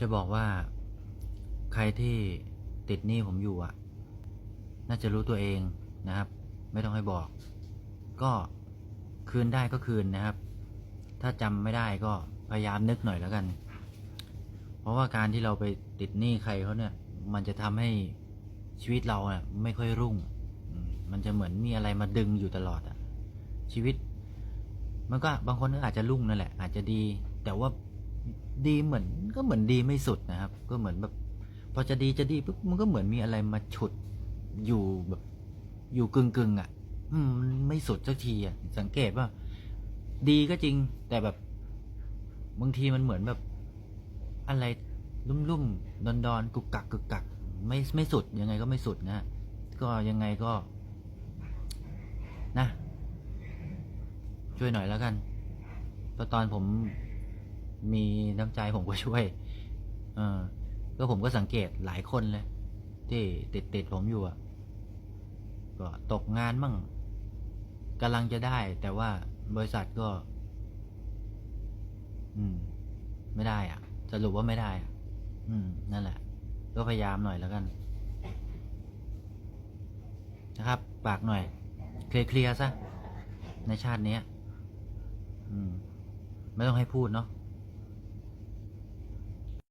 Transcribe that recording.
จะบอกว่า ใครที่ติดหนี้ผมอยู่อะ น่าจะรู้ตัวเองนะครับ ไม่ต้องให้บอก ก็คืนได้ก็คืนนะครับ ถ้าจำไม่ได้ก็พยายามนึกหน่อยแล้วกัน เพราะว่าการที่เราไปติดหนี้ใครเขาเนี่ย มันจะทำให้ชีวิตเราเนี่ยไม่ค่อยรุ่งมมันจะเหมือนมีอะไรมาดึงอยู่ตลอดอะชีวิต มันก็บางคนก็อาจจะรุ่งนั่นแหละ อาจจะดี แต่ว่า ดีเหมือนก็เหมือนดีไม่สุดนะครับ ก็เหมือนแบบพอจะดีจะดีปุ๊บมันก็เหมือนมีอะไรมาฉุดอยู่แบบอยู่กึ่งกึ่งๆอะ อืมไม่สุดสักทีอะ สังเกตว่า ดีก็จริง แต่แบบบางทีมันเหมือนแบบ อะไรลุ่มลุ่มดอนดอนๆกุกกักกุกกัก ไม่ไม่สุดยังไงก็ไม่สุดนะก็ยังไงก็ นะ ช่วยหน่อยแล้วกันตอนผม มีน้ำใจผมก็ช่วย เออก็ผมก็สังเกตหลายคนเลย ที่ติดติดผมอยู่อะ ก็ตกงานมั่งกำลังจะได้ แต่ว่าบริษัทก็ อืม ไม่ได้อะ สรุปว่าไม่ได้อะ อืม นั่นแหละ ก็พยายามหน่อยแล้วกัน นะครับปากหน่อย เคลียร์ซะในชาตินี้อืม ไม่ต้องให้พูดเนาะ